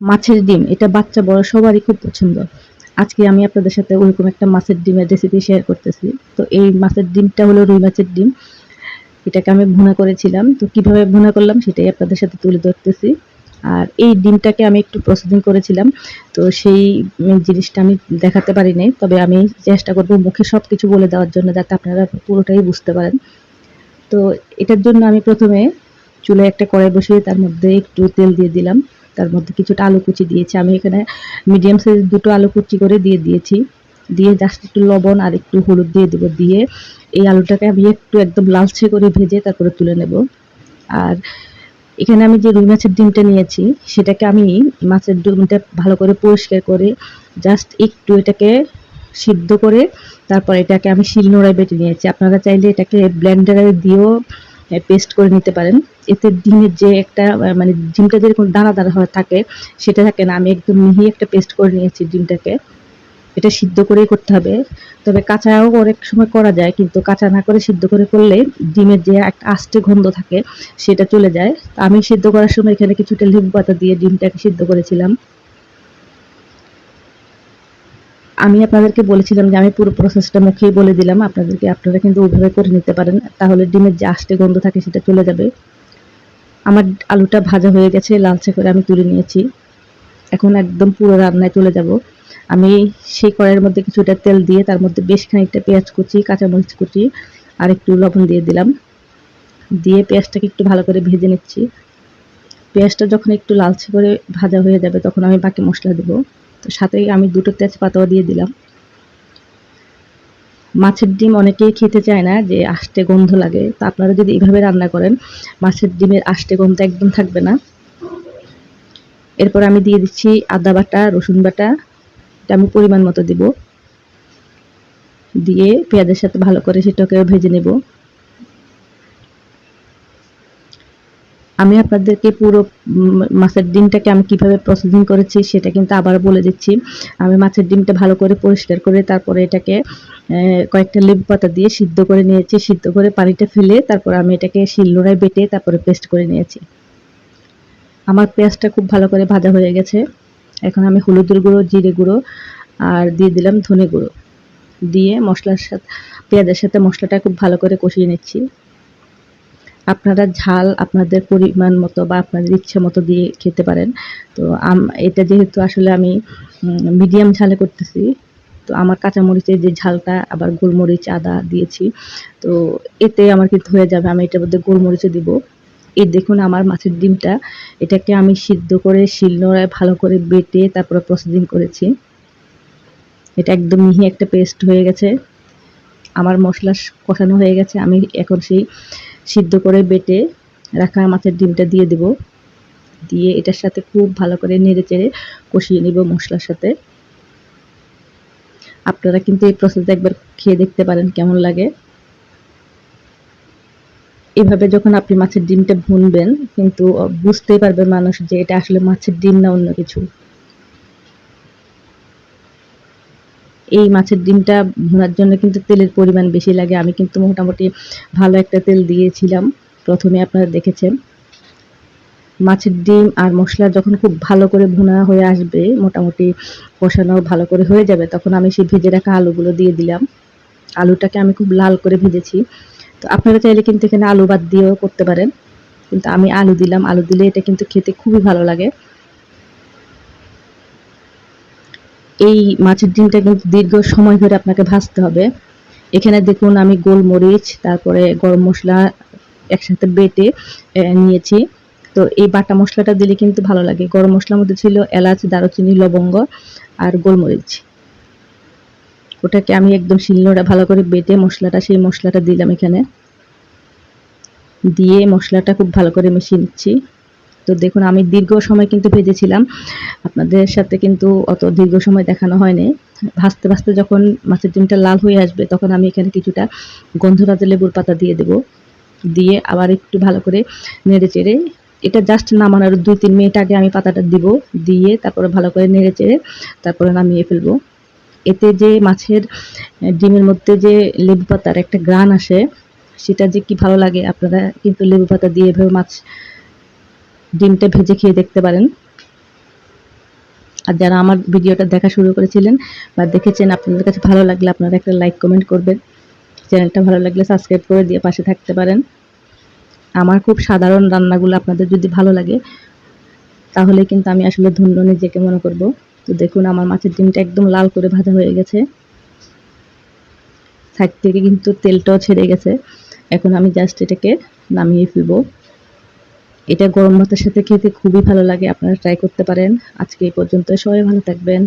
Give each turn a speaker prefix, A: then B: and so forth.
A: মাছের ডিম, এটা বাচ্চা বড় সবারই খুব পছন্দ। আজকে আমি আপনাদের সাথে ওরকম একটা মাছের ডিমের রেসিপি শেয়ার করতেছি। তো এই মাছের ডিমটা হলো রুই মাছের ডিম। এটাকে আমি ভুনা করেছিলাম। তো কীভাবে ভুনা করলাম সেটাই আপনাদের সাথে তুলে ধরতেছি। আর এই ডিমটাকে আমি একটু প্রসেসিং করেছিলাম। তো সেই জিনিসটা আমি দেখাতে পারি নাই তবে আমি চেষ্টা করব মুখে সব কিছু বলে দেওয়ার জন্য যাতে আপনারা পুরোটাই বুঝতে পারেন। তো এটার জন্য আমি প্রথমে চুলে একটা কড়াই বসিয়ে তার মধ্যে একটু তেল দিয়ে দিলাম। তার মধ্যে কিছুটা আলু কুচি দিয়েছি। আমি এখানে মিডিয়াম সাইজ দুটো আলু কুচি করে দিয়ে দিয়েছি। দিয়ে জাস্ট একটু লবণ আর একটু হলুদ দিয়ে দেবো। দিয়ে এই আলুটাকে আমি একটু একদম লালচে করে ভেজে তারপরে তুলে নেব। আর এখানে আমি যে রুই মাছের ডিমটা নিয়েছি, সেটাকে আমি মাছের ডিমটা ভালো করে পরিষ্কার করে জাস্ট একটু এটাকে সিদ্ধ করে তারপর এটাকে আমি শিলনোড়ায় বেটে নিয়েছি। আপনারা চাইলে এটাকে ব্লেন্ডারে দিয়েও পেস্ট করে নিতে পারেন। এতে ডিমের যে একটা মানে ডিমটা যেরকম দানা দানা হয়ে থাকে, সেটা থাকে না। আমি একদম মিহি একটা পেস্ট করে নিয়েছি ডিমটাকে। এটা সিদ্ধ করেই করতে হবে। তবে কাঁচাও অনেক সময় করা যায়, কিন্তু কাঁচা না করে সিদ্ধ করে করলে ডিমের যে একটা আস্তে গন্ধ থাকে, সেটা চলে যায়। আমি সিদ্ধ করার সময় এখানে কিছুটা লেবু পাতা দিয়ে ডিমটাকে সিদ্ধ করেছিলাম। আমি আপনাদেরকে বলেছিলাম যে আমি পুরো প্রসেসটা মুখেই বলে দিলাম। আপনাদেরকে, আপনারা কিন্তু ওইভাবে করে নিতে পারেন। তাহলে ডিমের যে আষ্টে গন্ধ থাকে সেটা চলে যাবে। আমার আলুটা ভাজা হয়ে গেছে, লালচে করে আমি তুলে নিয়েছি। এখন একদম পুরো রান্নায় চলে যাব। আমি সেই কড়াইয়ের মধ্যে কিছুটা তেল দিয়ে তার মধ্যে বেশ খানিকটা পেঁয়াজ কুচি, কাঁচামরিচ কুচি আর একটু লবণ দিয়ে দিলাম। দিয়ে পেঁয়াজটাকে একটু ভালো করে ভেজে নিচ্ছি। পেঁয়াজটা যখন একটু লালচে করে ভাজা হয়ে যাবে, তখন আমি বাকি মশলা দেবো। তো সাথে আমি দুটো তেজপাতাও দিয়ে দিলাম। মাছের ডিম অনেকেই খেতে চায় না যে আষ্টে গন্ধ লাগে। তো আপনারা যদি এইভাবে রান্না করেন, মাছের ডিমের আষ্টে গন্ধ একদম থাকবে না। এরপর আমি দিয়ে দিচ্ছি আদা বাটা, রসুন বাটা। এটা আমি পরিমাণ মতো দিব। দিয়ে পেঁয়াজের সাথে ভালো করে সেটাকে ভেজে নেব। আমি আপনাদেরকে পুরো মাছের ডিমটাকে আমি কীভাবে প্রসেসিং করেছি সেটা কিন্তু আবার বলে দিচ্ছি। আমি মাছের ডিমটা ভালো করে পরিষ্কার করে তারপরে এটাকে কয়েকটা লেবু পাতা দিয়ে সিদ্ধ করে নিয়েছি। সিদ্ধ করে পানিটা ফেলে তারপর আমি এটাকে শিলনোড়ায় বেটে তারপরে পেস্ট করে নিয়েছি। আমার পেঁয়াজটা খুব ভালো করে ভাজা হয়ে গেছে। এখন আমি হলুদের গুঁড়ো, জিরে গুঁড়ো আর দিয়ে দিলাম ধনে গুঁড়ো। দিয়ে মশলার সাথে, পেঁয়াজের সাথে মশলাটা খুব ভালো করে কষিয়ে নিচ্ছি। আপনারা ঝাল আপনাদের পরিমাণ মতো বা আপনাদের ইচ্ছে মতো দিয়ে খেতে পারেন। তো এটা যেহেতু আসলে আমি মিডিয়াম ঝালে করতেছি, তো আমার কাঁচামরিচের যে ঝালটা, আবার গোলমরিচ, আদা দিয়েছি, তো এতে আমার কিন্তু হয়ে যাবে, আমি এটার মধ্যে গোলমরিচও দিব। এই দেখুন আমার মাছের ডিমটা, এটাকে আমি সিদ্ধ করে শিলনোড়ায় ভালো করে বেটে তারপরে প্রসেসিং করেছি। এটা একদম মিহি একটা পেস্ট হয়ে গেছে। আমার মশলা কষানো হয়ে গেছে, আমি এখন সেই সিদ্ধ করে বেটে রাখা মাছের ডিমটা দিয়ে দেব। দিয়ে এটার সাথে খুব ভালো করে নেড়ে চেড়ে কষিয়ে নিব মশলার সাথে। আপনারা কিন্তু এই প্রসেসটা একবার খেয়ে দেখতে পারেন কেমন লাগে। এভাবে যখন আপনি মাছের ডিমটা ভুনবেন, কিন্তু বুঝতেই পারবে মানুষ যে এটা আসলে মাছের ডিম না অন্য কিছু। এই মাছের ডিমটা ভোনার জন্য কিন্তু তেলের পরিমাণ বেশি লাগে। আমি কিন্তু মোটামুটি ভালো একটা তেল দিয়েছিলাম, প্রথমে আপনারা দেখেছেন। মাছের ডিম আর মশলা যখন খুব ভালো করে ভুনা হয়ে আসবে, মোটামুটি কষানো ভালো করে হয়ে যাবে, তখন আমি সেই ভেজে রাখা আলুগুলো দিয়ে দিলাম। আলুটাকে আমি খুব লাল করে ভেজেছি। তো আপনারা চাইলে কিন্তু এখানে আলু বাদ দিয়েও করতে পারেন। কিন্তু আমি আলু দিলাম। আলু দিলে এটা কিন্তু খেতে খুবই ভালো লাগে। এই মাছের ডিমটা কিন্তু দীর্ঘ সময় ধরে আপনাকে ভাজতে হবে। এখানে দেখুন আমি গোলমরিচ, তারপরে গরম মশলা একসাথে বেটে নিয়েছি। তো এই বাটা মশলাটা দিলে কিন্তু ভালো লাগে। গরম মশলার মধ্যে ছিল এলাচ, দারুচিনি, লবঙ্গ আর গোলমরিচ। ওটাকে আমি একদম শিলনোড়া ভালো করে বেটে মশলাটা, সেই মশলাটা দিলাম এখানে। দিয়ে মশলাটা খুব ভালো করে মিশিয়ে নিচ্ছি তো দেখুন, আমি দীর্ঘ সময় কিন্তু ভেজেছিলাম। আপনাদের সাথে কিন্তু অত দীর্ঘ সময় দেখানো হয়নি। ভাজতে ভাজতে যখন মাছের ডিমটা লাল হয়ে আসবে, তখন আমি এখানে কিছুটা গন্ধরাজ লেবুর পাতা দিয়ে দেব। দিয়ে আবার একটু ভালো করে নেড়ে চেড়ে, এটা জাস্ট নামানোর দুই, তিন মিনিট আগে আমি পাতাটা দিব। দিয়ে তারপরে ভালো করে নেড়ে চেড়ে তারপরে নামিয়ে ফেলব। এতে যে মাছের ডিমের মধ্যে যে লেবু পাতার একটা গ্রান আসে, সেটা যে কি ভালো লাগে, আপনারা কিন্তু লেবু পাতা দিয়ে এভাবে মাছ ডিমটা ভেজে খেয়ে দেখতে পারেন। আর যারা আমার ভিডিওটা দেখা শুরু করেছিলেন বা দেখেছেন, আপনাদের কাছে ভালো লাগলে আপনারা একটা লাইক, কমেন্ট করবেন। চ্যানেলটা ভালো লাগলে সাবস্ক্রাইব করে দিয়ে পাশে থাকতে পারেন। আমার খুব সাধারণ রান্নাগুলো আপনাদের যদি ভালো লাগে, তাহলে কিন্তু আমি আসলে ধন্য নিজেকে মনে করব। তো দেখুন, আমার মাছের ডিমটা একদম লাল করে ভাজা হয়ে গেছে। সাইড থেকে কিন্তু তেলটাও ছেড়ে গেছে। এখন আমি জাস্ট এটাকে নামিয়ে ফেলব। এটা গরম ভাতের সাথে খেতে খুবই ভালো লাগে, আপনারা ট্রাই করতে পারেন। আজকে এই পর্যন্ত সবাই ভালো থাকবেন।